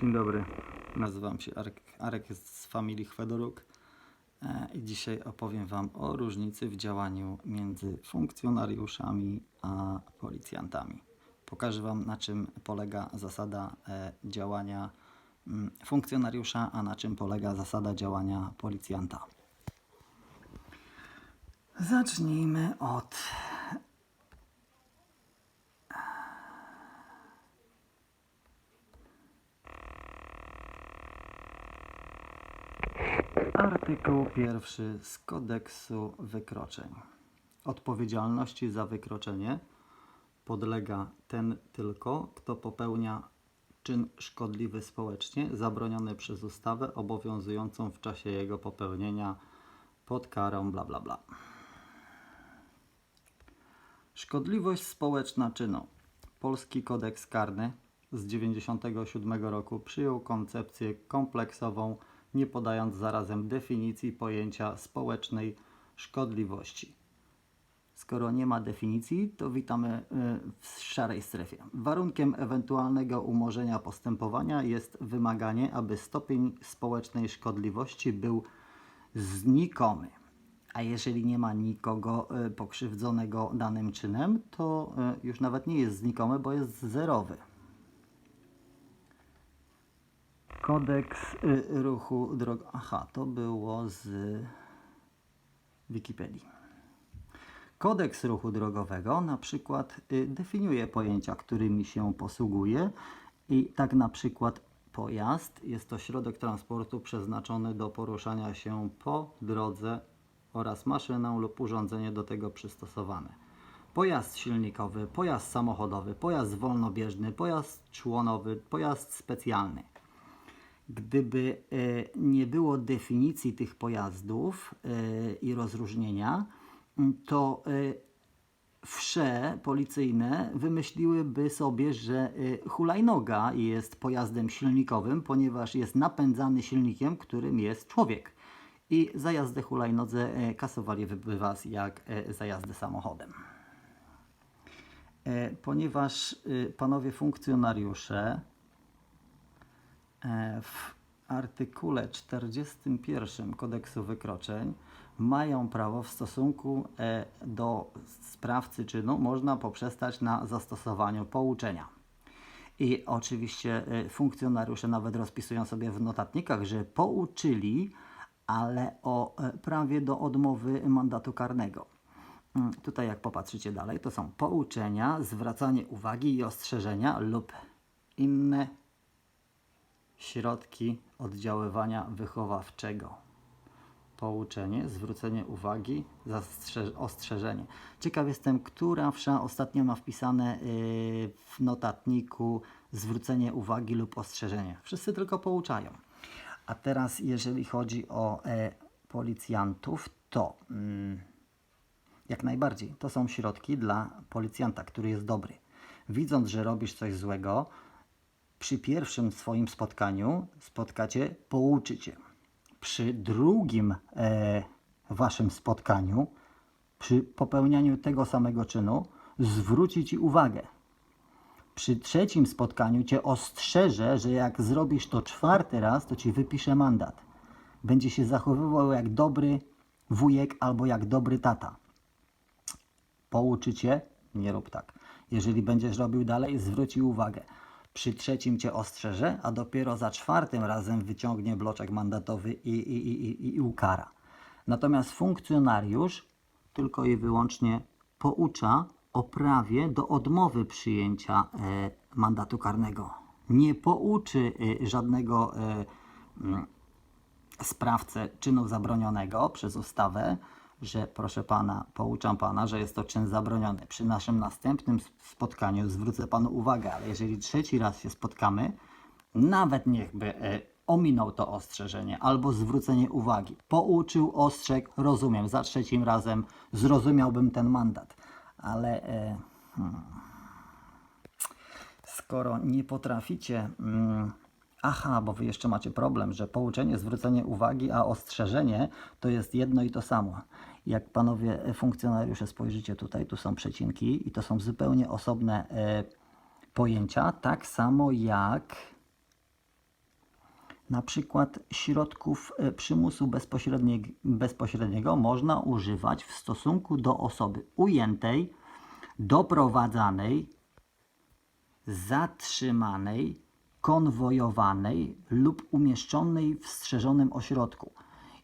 Dzień dobry, nazywam się Arek. Arek jest z familii Chwedoruk e, i dzisiaj opowiem Wam o różnicy w działaniu między funkcjonariuszami a policjantami. Pokażę Wam, na czym polega zasada e, działania mm, funkcjonariusza, a na czym polega zasada działania policjanta. Zacznijmy od Artykuł pierwszy z kodeksu wykroczeń. Odpowiedzialności za wykroczenie podlega ten tylko, kto popełnia czyn szkodliwy społecznie, zabroniony przez ustawę obowiązującą w czasie jego popełnienia pod karą bla bla bla. Szkodliwość społeczna czynu. Polski kodeks karny z 1997 roku przyjął koncepcję kompleksową, nie podając zarazem definicji pojęcia społecznej szkodliwości. Skoro nie ma definicji, to witamy y, w szarej strefie. Warunkiem ewentualnego umorzenia postępowania jest wymaganie, aby stopień społecznej szkodliwości był znikomy. A jeżeli nie ma nikogo y, pokrzywdzonego danym czynem, to y, już nawet nie jest znikomy, bo jest zerowy. Kodeks y, ruchu drogowego. Aha, to było z Wikipedii. Kodeks ruchu drogowego na przykład y, definiuje pojęcia, którymi się posługuje i tak na przykład pojazd jest to środek transportu przeznaczony do poruszania się po drodze oraz maszynę lub urządzenie do tego przystosowane. Pojazd silnikowy, pojazd samochodowy, pojazd wolnobieżny, pojazd członowy, pojazd specjalny. Gdyby e, nie było definicji tych pojazdów e, i rozróżnienia, to e, wsze policyjne wymyśliłyby sobie, że hulajnoga jest pojazdem silnikowym, ponieważ jest napędzany silnikiem, którym jest człowiek. I za jazdę hulajnodze kasowaliby was jak za jazdę samochodem. Ponieważ panowie funkcjonariusze w artykule 41 kodeksu wykroczeń mają prawo w stosunku e, do sprawcy czynu można poprzestać na zastosowaniu pouczenia. I oczywiście e, funkcjonariusze nawet rozpisują sobie w notatnikach, że pouczyli, ale o e, prawie do odmowy mandatu karnego. Mm, Tutaj jak popatrzycie dalej, to są pouczenia, zwracanie uwagi i ostrzeżenia lub inne środki oddziaływania wychowawczego. Pouczenie, zwrócenie uwagi, ostrzeżenie. Ciekaw jestem, która wsza ostatnio ma wpisane yy, w notatniku zwrócenie uwagi lub ostrzeżenie. Wszyscy tylko pouczają. A teraz, jeżeli chodzi o e, policjantów, to mm, jak najbardziej to są środki dla policjanta, który jest dobry. Widząc, że robisz coś złego, przy pierwszym swoim spotkaniu spotkacie, pouczy cię. Przy drugim e, waszym spotkaniu, przy popełnianiu tego samego czynu, zwróci ci uwagę. Przy trzecim spotkaniu cię ostrzeże, że jak zrobisz to czwarty raz, to ci wypisze mandat. Będzie się zachowywał jak dobry wujek albo jak dobry tata pouczy cię, nie rób tak. Jeżeli będziesz robił dalej, zwróci uwagę. Przy trzecim cię ostrzeże, a dopiero za czwartym razem wyciągnie bloczek mandatowy i, i, i, i, i ukara. Natomiast funkcjonariusz tylko i wyłącznie poucza o prawie do odmowy przyjęcia e, mandatu karnego. Nie pouczy e, żadnego e, sprawcę czynu zabronionego przez ustawę, że proszę pana, pouczam pana, że jest to czyn zabroniony. Przy naszym następnym spotkaniu zwrócę panu uwagę, ale jeżeli trzeci raz się spotkamy, nawet niechby e, ominął to ostrzeżenie albo zwrócenie uwagi. Pouczył, ostrzegł, rozumiem, za trzecim razem zrozumiałbym ten mandat, ale. E, skoro nie potraficie. Mm, aha, bo wy jeszcze macie problem, że pouczenie, zwrócenie uwagi, a ostrzeżenie to jest jedno i to samo. Jak panowie e, funkcjonariusze spojrzycie tutaj, tu są przecinki i to są zupełnie osobne e, pojęcia, tak samo jak Na przykład środków e, przymusu bezpośrednie- bezpośredniego można używać w stosunku do osoby ujętej, doprowadzanej, zatrzymanej, konwojowanej lub umieszczonej w strzeżonym ośrodku.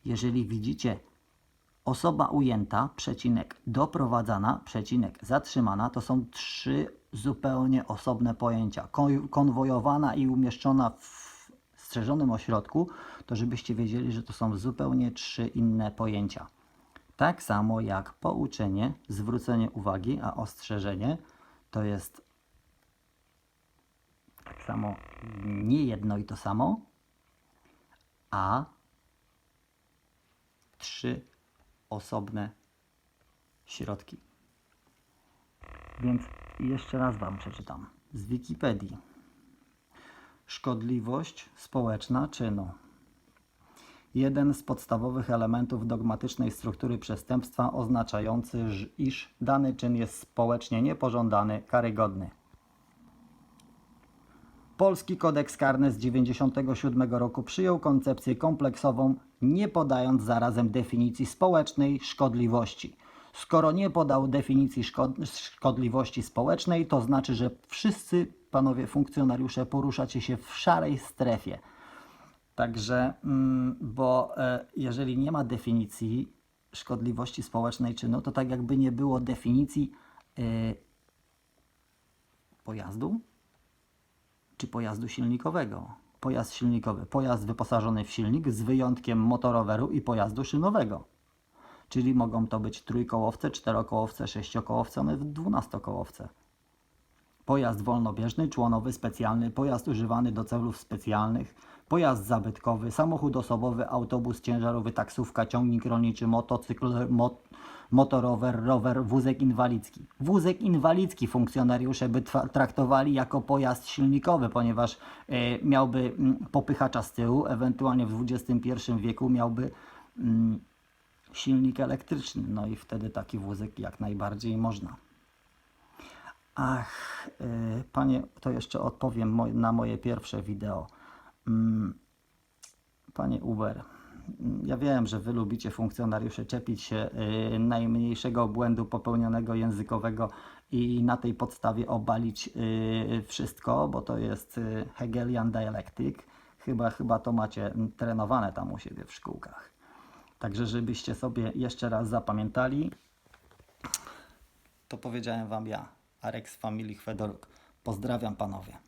Jeżeli widzicie osoba ujęta, przecinek, doprowadzana, przecinek, zatrzymana, to są trzy zupełnie osobne pojęcia. Kon- Konwojowana i umieszczona w strzeżonym ośrodku, to żebyście wiedzieli, że to są zupełnie trzy inne pojęcia. Tak samo jak pouczenie, zwrócenie uwagi, a ostrzeżenie to jest samo nie jedno i to samo, a trzy osobne środki. Więc jeszcze raz Wam przeczytam z Wikipedii. Szkodliwość społeczna czynu. Jeden z podstawowych elementów dogmatycznej struktury przestępstwa oznaczający, iż dany czyn jest społecznie niepożądany, karygodny. Polski kodeks karny z 1997 roku przyjął koncepcję kompleksową, nie podając zarazem definicji społecznej szkodliwości. Skoro nie podał definicji szkod- szkodliwości społecznej, to znaczy, że wszyscy panowie funkcjonariusze poruszacie się w szarej strefie. Także, mm, bo e, jeżeli nie ma definicji szkodliwości społecznej czynu, to tak jakby nie było definicji e, pojazdu, pojazdu silnikowego. Pojazd silnikowy, pojazd wyposażony w silnik z wyjątkiem motoroweru i pojazdu szynowego. Czyli mogą to być trójkołowce, czterokołowce, sześciokołowce, nawet dwunastokołowce. Pojazd wolnobieżny, członowy, specjalny, pojazd używany do celów specjalnych, pojazd zabytkowy, samochód osobowy, autobus ciężarowy, taksówka, ciągnik rolniczy, motocykl, mo motorower, rower, wózek inwalidzki. Wózek inwalidzki funkcjonariusze by traktowali jako pojazd silnikowy, ponieważ e, miałby popychacza z tyłu, ewentualnie w XXI wieku miałby silnik elektryczny, no i wtedy taki wózek jak najbardziej można. Ach, y, panie, to jeszcze odpowiem na moje pierwsze wideo. Mm, Panie Uber, ja wiem, że wy lubicie funkcjonariusze czepić się y, najmniejszego błędu popełnionego językowego i na tej podstawie obalić y, wszystko, bo to jest y, Hegelian dialectic. Chyba, chyba to macie trenowane tam u siebie w szkółkach. Także żebyście sobie jeszcze raz zapamiętali, to powiedziałem Wam ja, Arek z Familii. Pozdrawiam panowie.